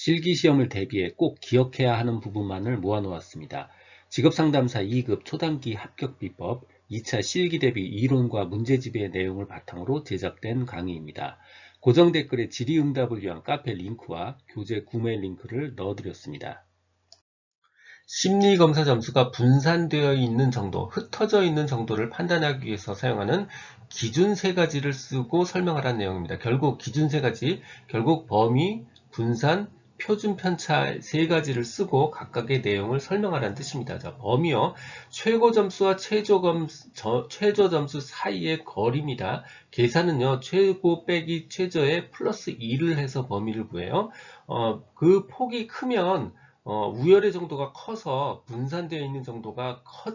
실기시험을 대비해 꼭 기억해야 하는 부분만을 모아놓았습니다. 직업상담사 2급 초단기 합격 비법 2차 실기 대비 이론과 문제집의 내용을 바탕으로 제작된 강의입니다. 고정 댓글에 질의응답을 위한 카페 링크와 교재 구매 링크를 넣어드렸습니다. 심리검사 점수가 분산되어 있는 정도, 흩어져 있는 정도를 판단하기 위해서 사용하는 기준 세 가지를 쓰고 설명하라는 내용입니다. 결국 기준 세 가지, 결국 범위, 분산, 표준 편차 세 가지를 쓰고 각각의 내용을 설명하라는 뜻입니다. 자, 범위요. 최고 점수와 최저 점수, 저, 최저 점수 사이의 거리입니다. 계산은요. 최고 빼기 최저에 플러스 2를 해서 범위를 구해요. 어, 그 폭이 크면 어, 우열의 정도가 커서 분산되어 있는 정도가 커,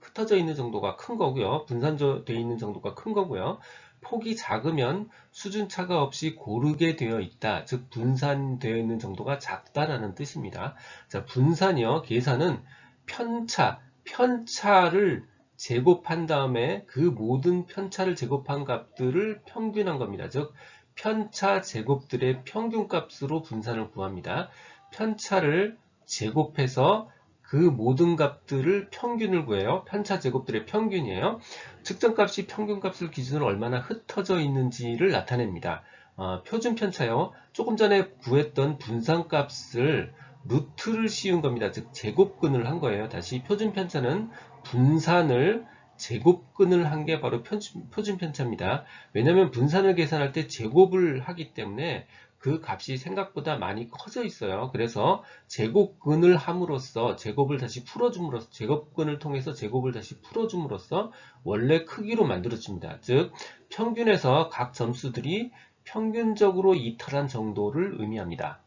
흩어져 있는 정도가 큰 거고요. 분산되어 있는 정도가 큰 거고요. 폭이 작으면 수준차가 없이 고르게 되어 있다. 즉 분산되어 있는 정도가 작다라는 뜻입니다. 자, 분산이요. 계산은 편차, 편차를 제곱한 다음에 그 모든 편차를 제곱한 값들을 평균한 겁니다. 즉 편차 제곱들의 평균값으로 분산을 구합니다. 편차를 제곱해서 그 모든 값들을 평균을 구해요. 편차 제곱들의 평균이에요. 측정값이 평균값을 기준으로 얼마나 흩어져 있는지를 나타냅니다. 어, 표준 편차요. 조금 전에 구했던 분산값을 루트를 씌운 겁니다. 즉 제곱근을 한 거예요. 다시 표준 편차는 분산을 제곱근을 한 게 바로 표준, 표준 편차입니다. 왜냐하면 분산을 계산할 때 제곱을 하기 때문에 그 값이 생각보다 많이 커져 있어요. 그래서 제곱근을 함으로써 제곱을 다시 풀어줌으로써 제곱근을 통해서 제곱을 다시 풀어줌으로써 원래 크기로 만들어집니다. 즉 평균에서 각 점수들이 평균적으로 이탈한 정도를 의미합니다.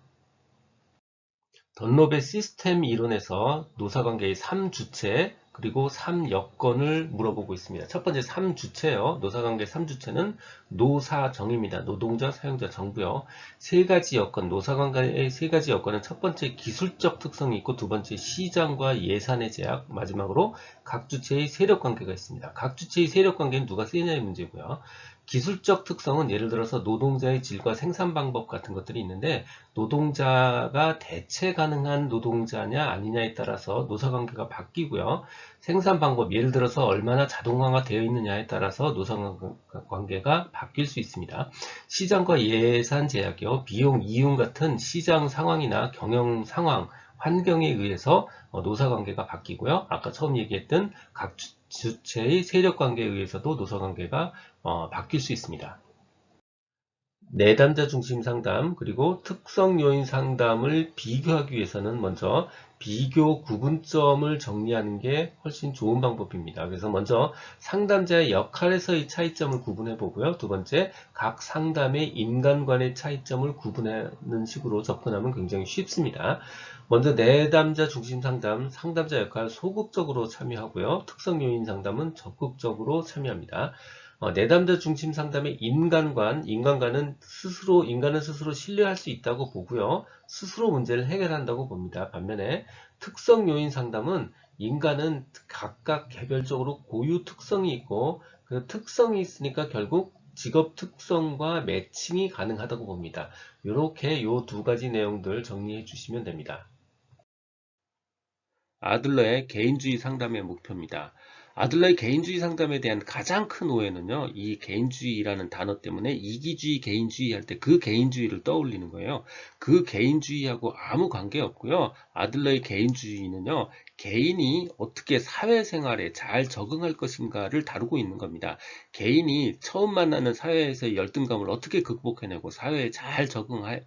던롭의 시스템 이론에서 노사관계의 3주체 그리고 3 여건을 물어보고 있습니다. 첫 번째 3주체요. 노사관계 3주체는 노사정입니다. 노동자, 사용자, 정부요. 세 가지 여건, 노사관계의 세 가지 여건은 첫 번째 기술적 특성이 있고 두 번째 시장과 예산의 제약, 마지막으로 각 주체의 세력관계가 있습니다. 각 주체의 세력관계는 누가 쓰느냐의 문제고요. 기술적 특성은 예를 들어서 노동자의 질과 생산 방법 같은 것들이 있는데 노동자가 대체 가능한 노동자냐 아니냐에 따라서 노사관계가 바뀌고요. 생산 방법 예를 들어서 얼마나 자동화가 되어 있느냐에 따라서 노사관계가 바뀔 수 있습니다. 시장과 예산 제약이요. 비용 이윤 같은 시장 상황이나 경영 상황 환경에 의해서 노사관계가 바뀌고요. 아까 처음 얘기했던 각 주체의 세력 관계에 의해서도 노사 관계가 어, 바뀔 수 있습니다. 내담자 중심 상담 그리고 특성 요인 상담을 비교하기 위해서는 먼저 비교 구분점을 정리하는 게 훨씬 좋은 방법입니다. 그래서 먼저 상담자의 역할에서의 차이점을 구분해 보고요. 두 번째, 각 상담의 인간관의 차이점을 구분하는 식으로 접근하면 굉장히 쉽습니다. 먼저 내담자 중심 상담, 상담자 역할 소극적으로 참여하고요. 특성 요인 상담은 적극적으로 참여합니다. 어, 내담자 중심 상담의 인간관, 인간관은 스스로, 인간은 스스로 신뢰할 수 있다고 보고요. 스스로 문제를 해결한다고 봅니다. 반면에 특성 요인 상담은 인간은 각각 개별적으로 고유 특성이 있고 그 특성이 있으니까 결국 직업 특성과 매칭이 가능하다고 봅니다. 이렇게 이두 가지 내용들 정리해 주시면 됩니다. 아들러의 개인주의 상담의 목표입니다. 아들러의 개인주의 상담에 대한 가장 큰 오해는요. 이 개인주의라는 단어 때문에 이기주의, 개인주의 할 때 그 개인주의를 떠올리는 거예요. 그 개인주의하고 아무 관계 없고요. 아들러의 개인주의는요. 개인이 어떻게 사회생활에 잘 적응할 것인가를 다루고 있는 겁니다. 개인이 처음 만나는 사회에서의 열등감을 어떻게 극복해내고 사회에 잘 적응해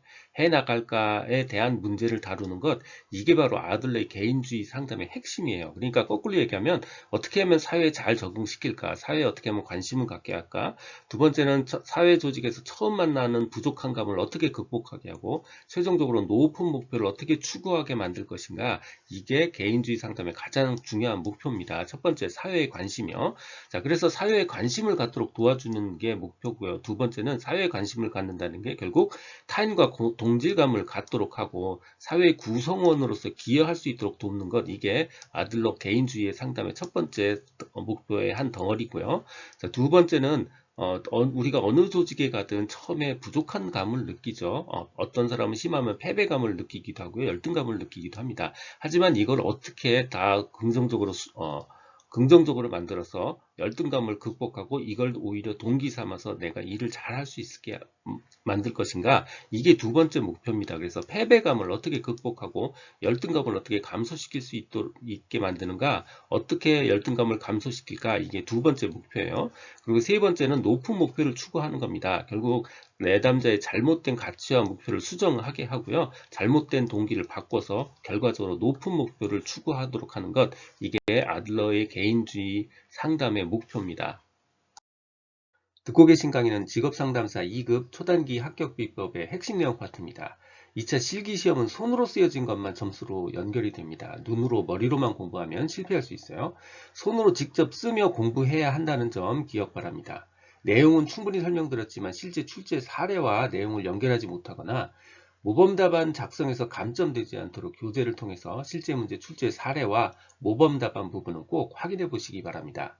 나갈까에 대한 문제를 다루는 것 이게 바로 아들러의 개인주의 상담의 핵심이에요. 그러니까 거꾸로 얘기하면 어떻게 하면 사회에 잘 적응시킬까 사회에 어떻게 하면 관심을 갖게 할까 두 번째는 사회 조직에서 처음 만나는 부족한 감을 어떻게 극복하게 하고 최종적으로 높은 목표를 어떻게 추구하게 만들 것인가 이게 개인주의 상담의 가장 중요한 목표입니다. 첫 번째 사회에 관심이요. 자 그래서 사회에 관심을 갖도록 도와주는 게 목표고요. 두 번째는 사회에 관심을 갖는다는 게 결국 타인과 동질감을 갖도록 하고 사회 구성원으로서 기여할 수 있도록 돕는 것 이게 아들러 개인주의의 상담의 첫 번째 목표의 한 덩어리고요. 자, 두 번째는 어, 어, 우리가 어느 조직에 가든 처음에 부족한 감을 느끼죠. 어, 떤 사람은 심하면 패배감을 느끼기도 하고요. 열등감을 느끼기도 합니다. 하지만 이걸 어떻게 다 긍정적으로 수- 어, 긍정적으로 만들어서 열등감을 극복하고 이걸 오히려 동기 삼아서 내가 일을 잘할 수 있게 음, 만들 것인가 이게 두 번째 목표입니다. 그래서 패배감을 어떻게 극복하고 열등감을 어떻게 감소시킬 수 있도록 있게 만드는가 어떻게 열등감을 감소시킬까 이게 두 번째 목표예요. 그리고 세 번째는 높은 목표를 추구하는 겁니다. 결국 내담자의 잘못된 가치와 목표를 수정하게 하고요. 잘못된 동기를 바꿔서 결과적으로 높은 목표를 추구하도록 하는 것 이게 아들러의 개인주의 상담의 목표입니다. 듣고 계신 강의는 직업상담사 2급 초단기 합격 비법의 핵심 내용 파트입니다. 2차 실기시험은 손으로 쓰여진 것만 점수로 연결이 됩니다. 눈으로 머리로만 공부하면 실패할 수 있어요. 손으로 직접 쓰며 공부해야 한다는 점 기억 바랍니다. 내용은 충분히 설명드렸지만 실제 출제 사례와 내용을 연결하지 못하거나 모범 답안 작성에서 감점되지 않도록 교재를 통해서 실제 문제 출제 사례와 모범 답안 부분은 꼭 확인해 보시기 바랍니다.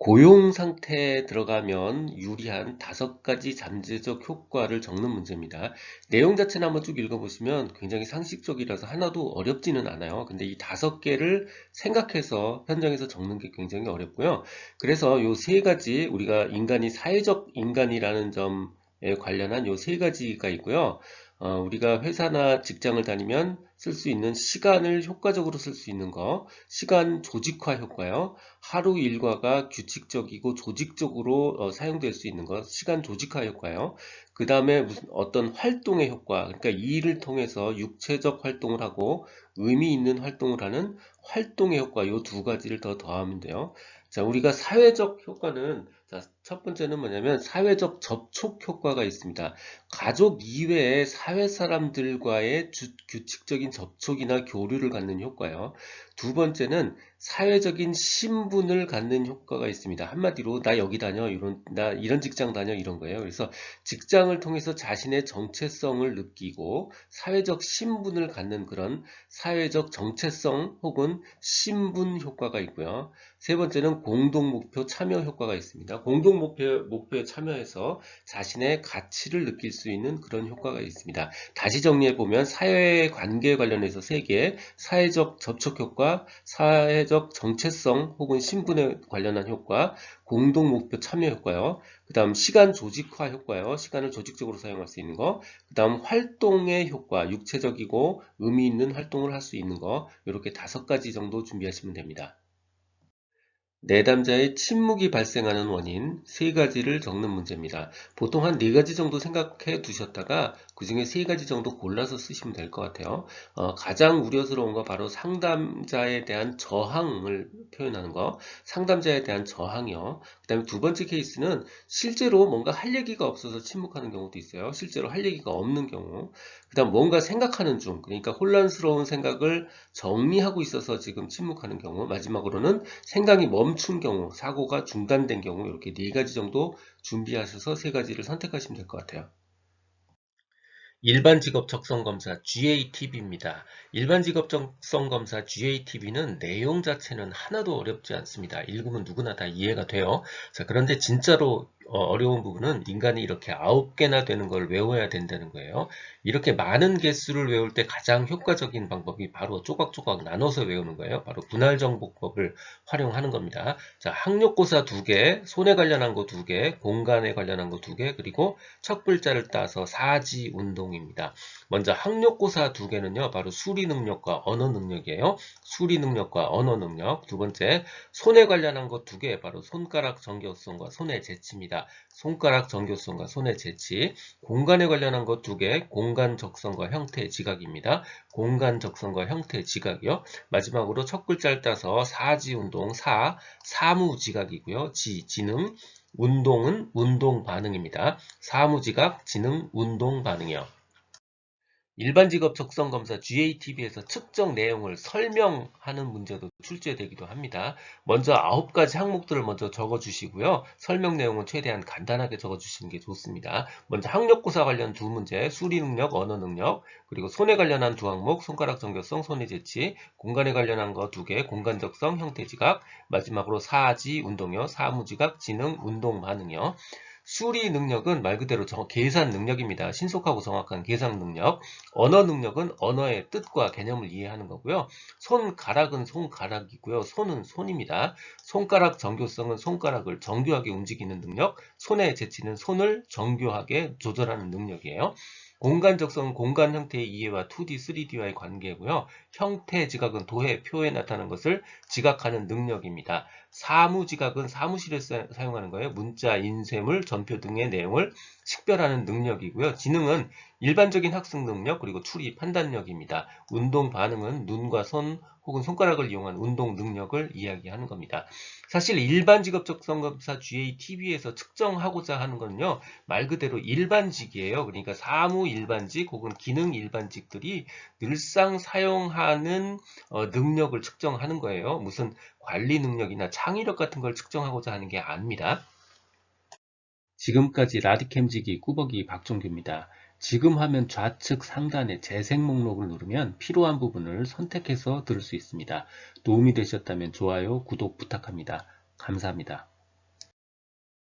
고용 상태에 들어가면 유리한 다섯 가지 잠재적 효과를 적는 문제입니다. 내용 자체는 한번 쭉 읽어보시면 굉장히 상식적이라서 하나도 어렵지는 않아요. 근데 이 다섯 개를 생각해서 현장에서 적는 게 굉장히 어렵고요. 그래서 요 세 가지 우리가 인간이 사회적 인간이라는 점에 관련한 요 세 가지가 있고요. 어, 우리가 회사나 직장을 다니면 쓸 수 있는 시간을 효과적으로 쓸 수 있는 거, 시간 조직화 효과요. 하루 일과가 규칙적이고 조직적으로 어, 사용될 수 있는 것, 시간 조직화 효과요. 그 다음에 무슨 어떤 활동의 효과, 그러니까 이 일을 통해서 육체적 활동을 하고 의미 있는 활동을 하는 활동의 효과, 요 두 가지를 더 더하면 돼요. 자, 우리가 사회적 효과는 자, 첫 번째는 뭐냐면 사회적 접촉 효과가 있습니다. 가족 이외의 사회 사람들과의 주- 규칙적인 접촉이나 교류를 갖는 효과요. 두 번째는 사회적인 신분을 갖는 효과가 있습니다. 한마디로 나 여기 다녀 이런 나 이런 직장 다녀 이런 거예요. 그래서 직장을 통해서 자신의 정체성을 느끼고 사회적 신분을 갖는 그런 사회적 정체성 혹은 신분 효과가 있고요. 세 번째는 공동 목표 참여 효과가 있습니다. 공동 목표 목표에 참여해서 자신의 가치를 느낄 수 있는 그런 효과가 있습니다. 다시 정리해 보면 사회 관계 관련해서 세 개, 사회적 접촉 효과, 사회적 정체성 혹은 신분에 관련한 효과, 공동 목표 참여 효과요. 그 다음 시간 조직화 효과요. 시간을 조직적으로 사용할 수 있는 거. 그 다음 활동의 효과, 육체적이고 의미 있는 활동을 할 수 있는 거. 이렇게 다섯 가지 정도 준비하시면 됩니다. 내담자의 침묵이 발생하는 원인 세 가지를 적는 문제입니다. 보통 한 네 가지 정도 생각해 두셨다가 그 중에 세 가지 정도 골라서 쓰시면 될 것 같아요. 어, 가장 우려스러운 거 바로 상담자에 대한 저항을 표현하는 거, 상담자에 대한 저항이요. 그 다음에 두 번째 케이스는 실제로 뭔가 할 얘기가 없어서 침묵하는 경우도 있어요. 실제로 할 얘기가 없는 경우. 그 다음 뭔가 생각하는 중, 그러니까 혼란스러운 생각을 정리하고 있어서 지금 침묵하는 경우. 마지막으로는 생각이 멈춘 경우, 사고가 중단된 경우 이렇게 네 가지 정도 준비하셔서 세 가지를 선택하시면 될 것 같아요. 일반 직업 적성 검사 GATB입니다. 일반 직업 적성 검사 GATB는 내용 자체는 하나도 어렵지 않습니다. 읽으면 누구나 다 이해가 돼요. 자, 그런데 진짜로 어, 어려운 부분은 인간이 이렇게 아홉 개나 되는 걸 외워야 된다는 거예요. 이렇게 많은 개수를 외울 때 가장 효과적인 방법이 바로 조각조각 나눠서 외우는 거예요. 바로 분할정복법을 활용하는 겁니다. 자, 학력고사 두 개, 손에 관련한 거 두 개, 공간에 관련한 거 두 개, 그리고 첫 글자를 따서 사지 운동입니다. 먼저 학력고사 두 개는요, 바로 수리 능력과 언어 능력이에요. 수리 능력과 언어 능력. 두 번째, 손에 관련한 거두 개, 바로 손가락 정교성과 손의 재치입니다. 손가락 정교성과 손의 재치. 공간에 관련한 것 두 개, 공간 적성과 형태 지각입니다. 공간 적성과 형태 지각이요. 마지막으로 첫 글자를 따서 사지 운동, 사, 사무 지각이고요. 지, 지능, 운동은 운동 반응입니다. 사무 지각, 지능, 운동 반응이요. 일반 직업 적성 검사 GATB에서 측정 내용을 설명하는 문제도 출제되기도 합니다. 먼저 아홉 가지 항목들을 먼저 적어 주시고요. 설명 내용은 최대한 간단하게 적어 주시는 게 좋습니다. 먼저 학력고사 관련 두 문제, 수리 능력, 언어 능력, 그리고 손에 관련한 두 항목, 손가락 정교성, 손의 재치, 공간에 관련한 거 두 개, 공간 적성, 형태 지각, 마지막으로 사지, 운동요, 사무지각, 지능, 운동 반응요. 수리 능력은 말 그대로 정- 계산 능력입니다. 신속하고 정확한 계산 능력. 언어 능력은 언어의 뜻과 개념을 이해하는 거고요. 손가락은 손가락이고요. 손은 손입니다. 손가락 정교성은 손가락을 정교하게 움직이는 능력. 손의 재치는 손을 정교하게 조절하는 능력이에요. 공간 적성은 공간 형태의 이해와 2D, 3D와의 관계고요. 형태 지각은 도해, 표에 나타나는 것을 지각하는 능력입니다. 사무 지각은 사무실에 사- 사용하는 거예요. 문자, 인쇄물, 전표 등의 내용을 식별하는 능력이고요. 지능은 일반적인 학습 능력 그리고 추리 판단력입니다. 운동 반응은 눈과 손 혹은 손가락을 이용한 운동 능력을 이야기하는 겁니다. 사실 일반 직업 적성 검사 GATB에서 측정하고자 하는 거는요. 말 그대로 일반직이에요. 그러니까 사무 일반직 혹은 기능 일반직들이 늘상 사용하는 어, 능력을 측정하는 거예요. 무슨 관리 능력이나 창의력 같은 걸 측정하고자 하는 게 아닙니다. 지금까지 라디캠지기 꾸벅이 박종규입니다. 지금 화면 좌측 상단의 재생 목록을 누르면 필요한 부분을 선택해서 들을 수 있습니다. 도움이 되셨다면 좋아요, 구독 부탁합니다. 감사합니다.